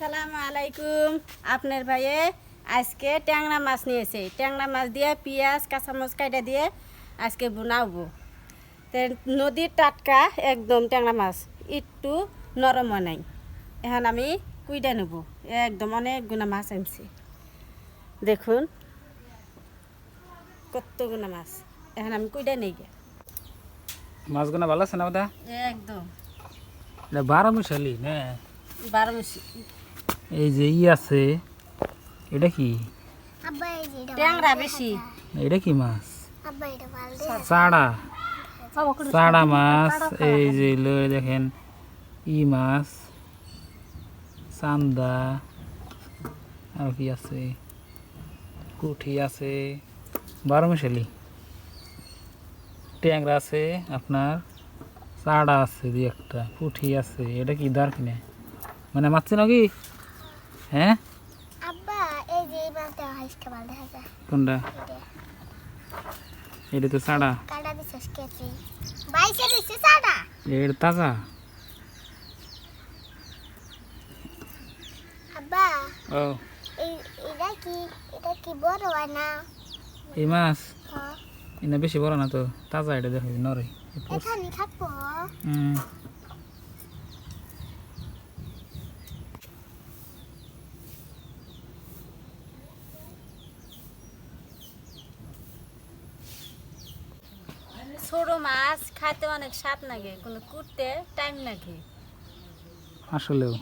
আসসালামু আলাইকুম। আপনার ভাইয়ে আজকে ট্যাংরা মাছ নিয়েছে। ট্যাংরা মাছ দিয়ে পেঁয়াজ কাঁচামরিচ কাইটা দিয়ে আজকে বানাবো। তে নদীর টাটকা একদম ট্যাংরা মাছ একটু নরম নাই। এখন আমি কুইটা নেব। একদম অনেক গুণা মাছ আনছি। দেখুন কত গুণা মাছ। এখন আমি কুইটা নেই গে। মাছগুলো ভালো আছে না একদম। বারো মিশালি না। বারো মিশি এই যে ই আছে এটা কি? এটা ট্যাংরা বেশি। এটা কি মাছ? আব্বা এটা চাড়া। চাড়া মাছ এই যে দেখেন ই মাছ চান্দা আর কি আছে? কুঠি আছে বারো মিশালি ট্যাংরা আছে আপনার চাড়া আছে দুই একটা পুঠি আছে এটা কি দার কিনে মানে মাছ নাকি হ্যাঁ আব্বা এই যে মাছটা হাইসকে ভালো দেখা যায়। কোনটা? এটা। তো চাড়া কাটা দিছিস বাইসে এটা তাজা। আব্বা ও। এটা কি এটা কি বড় হয় না এই মাছ? হ্যাঁ। এটা বেশি বড় না তো তাজা এটা দেখো নরে এখানে থাকব হুম ছোট মাছ খাইতে অনেক স্বাদ লাগে, কোনো কুটতে টাইম লাগে। আসলেও,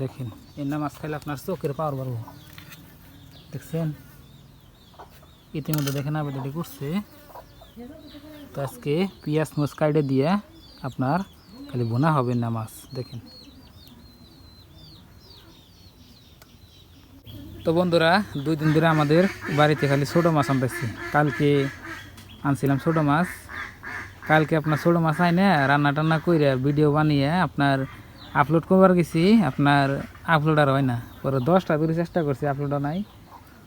দেখেন, এই না মাছ খাইলে আপনার চোখের পাওয়ার বাড়বো। দেখছেন? ইতিমধ্যে দেখেন আবেদনটি করছে। তো আজকে পেঁয়াজ মাছ কাইডে দিয়ে আপনার খালি বোনা হবে না মাছ, দেখেন। তো বন্ধুরা, দুই দিন ধরে আমাদের বাড়িতে খালি ছোটো মাছ আনতেছি। কালকে আনছিলাম ছোটো মাছ। কালকে আপনার ছোটো মাছ আইনে রান্না টান্না করে ভিডিও বানিয়ে আপনার আপলোড করবার গেছি। আপনার আপলোড আর হয় না। পরে দশটা করে চেষ্টা করছি আপলোডও নাই।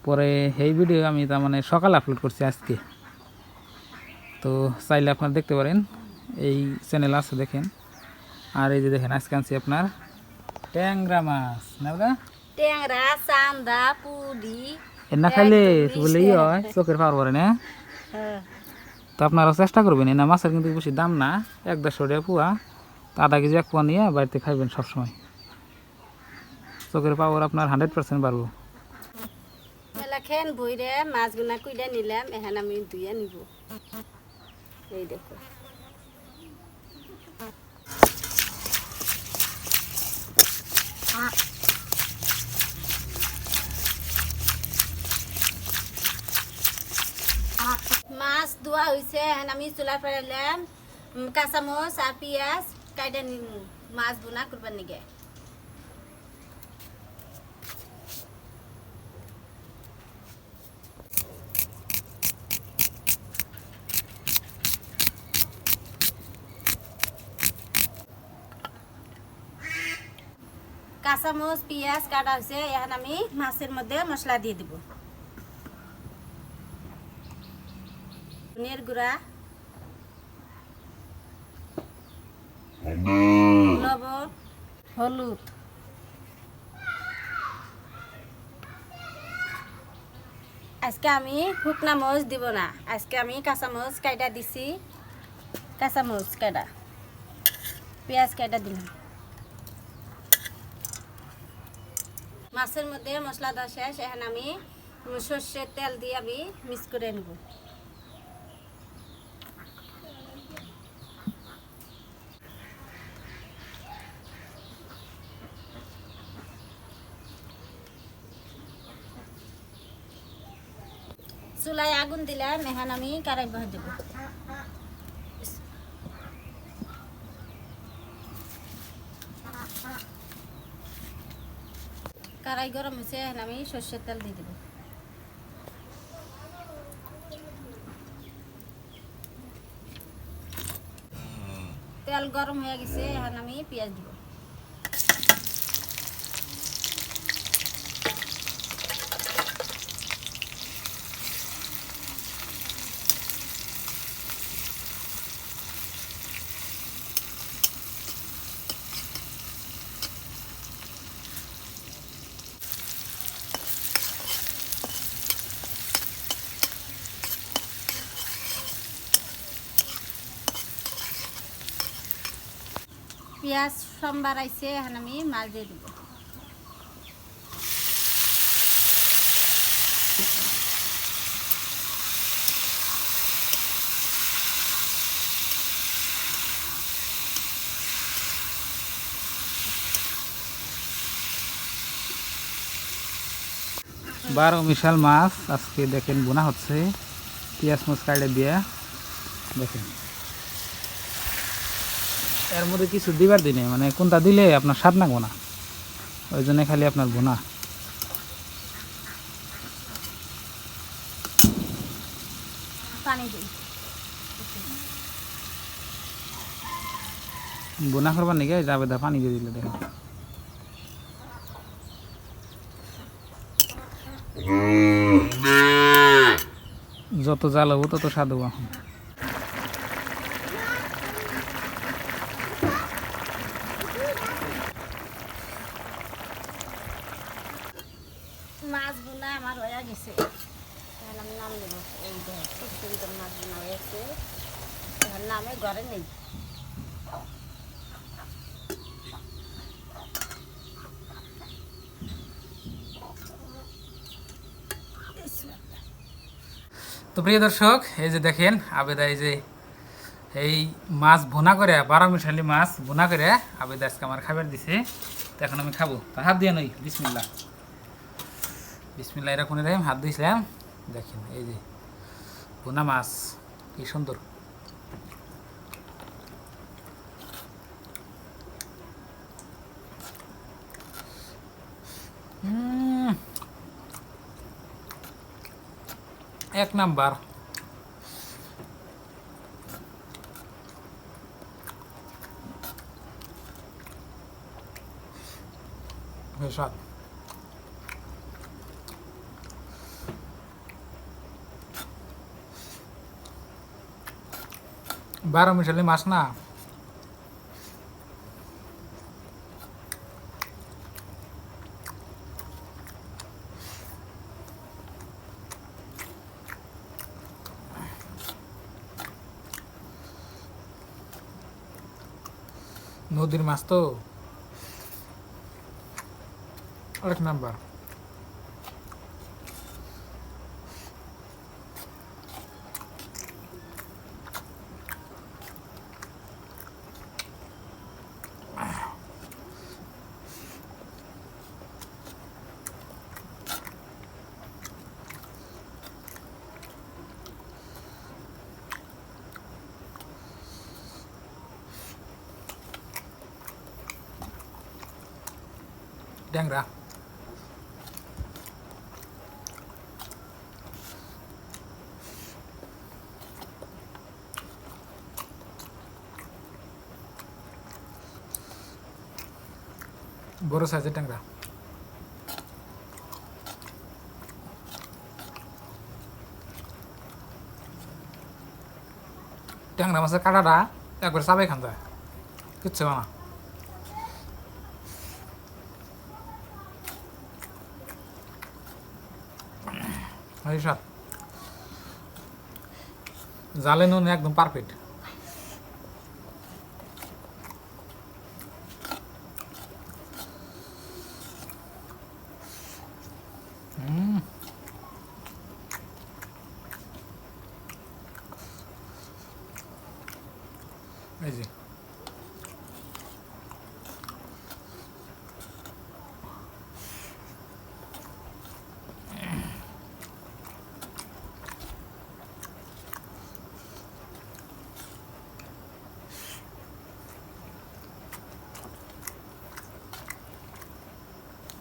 পরে সেই ভিডিও আমি তার মানে সকাল আপলোড করছি আজকে। তো চাইলে আপনার দেখতে পারেন এই চ্যানেল আছে দেখেন। আর এই যে দেখেন আজকে আনছি আপনার ট্যাংরা মাছ না ট্যাংরা চান্দা পুরি না খাইলে বলে ই হয় চোখের পাওয়ার পরে না? হ্যাঁ। তো আপনারা চেষ্টা করবেন না মাছের কিন্তু বেশি দাম না, এক দেড়শো টাকা পোয়া। তো আধা কেজি এক পোয়া নিয়ে বাড়িতে খাইবেন সবসময়। চোখের পাওয়ার আপনার হান্ড্রেড পার্সেন্ট মেলা খেন কুইডা নিলাম, এখন আমি ধুয়ে নিব। এই দেখো। মাছ ধোয়া হয়েছে এখন আমি চুলা ফেরাইলাম কাঁচামচ আর পিঁয়াজ কাইটা নিম মাছ বোনা করবার নিগে কাঁচামচ পেঁয়াজ কাটা হয়েছে এখন আমি মাছের মধ্যে মশলা দিয়ে দিব ধনিয়ার গুঁড়া লবণ হলুদ। আজকে আমি শুকনা মরিচ দিব না। আজকে আমি কাঁচা মরিচ কাইটা দিছি। কাঁচা মরিচ কাইটা। পেঁয়াজ কাইটা দিলাম। মাছের মধ্যে মশলা দেওয়া শেষ। এখন আমি সর্ষের তেল দিয়ে আমি মিক্স করে নেব। চুলায় আগুন দিলাম এখন আমি কারাই বহে দেব। কারাই গরম হয়েছে এখন আমি সর্ষের তেল দিয়ে দেব। তেল গরম হয়ে গেছে, এখন আমি পেঁয়াজ দিব। পেঁয়াজ সোমবার আইছে, এখন আমি মাছ দিয়ে দিব। বারো মিশাল মাছ, আজকে দেখেন বোনা হচ্ছে। পেঁয়াজ মাছ কাটে দিয়ে। দেখেন। এর মধ্যে কিছু দিবার দিনে মানে কোনটা দিলে আপনার স্বাদ না? ওই জন্য খালি আপনার বোনা। পানি বোনা করবার নাকি যাবে দা পানি দিয়ে দিলে দেখেন। যত জাল হব তত স্বাদ হব এখন মাছ বোনা আমার হয়ে গেছে এখন আমি নাম নেব এই যে খুব তো প্রিয় দর্শক, এই যে দেখেন, আবেদা এই যে এই মাছ ভুনা করে, বারো মিশালি মাছ ভুনা করে আবেদা আজকে আমার খাবার দিছে। তো এখন আমি খাব। তো হাত দিয়ে নই বিসমিল্লা বিসমিল্লা এরকম হাত দিয়েছিলাম দেখেন, এই যে ভুনা মাছ কি সুন্দর। এক নাম্বার। স্বাদ বারো মিশালি মাছ না? নদীর মাছ তো? আরেক নাম্বার। ট্যাংরা বড় সাইজের ট্যাংরা ট্যাংরা মাছের কাটাটা একবার চাবাই খান যায় কিচ্ছু না এই জালে নুন একদম পারফেক্ট এই যে।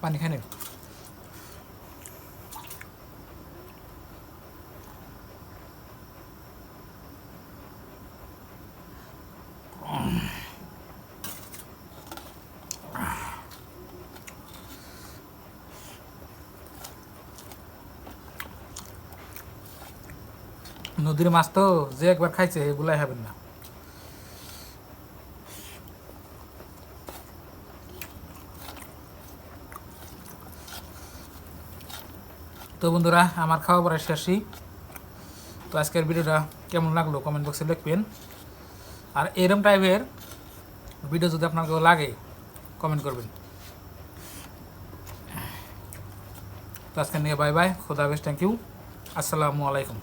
পানি খাই নদীর মাছ তো যে একবার খাইছে এগুলাই হবেন না। তো বন্ধুরা, আমার খাওয়া পড়া শেষই। তো আজকের ভিডিওটা কেমন লাগল কমেন্ট বক্সে লিখবেন। আর এরম টাইপের ভিডিও যদি আপনার লাগে কমেন্ট করবেন। তো আজকে নিয়ে বাই বাই খোদা হাফেজ থ্যাংক ইউ আসসালামু আলাইকুম।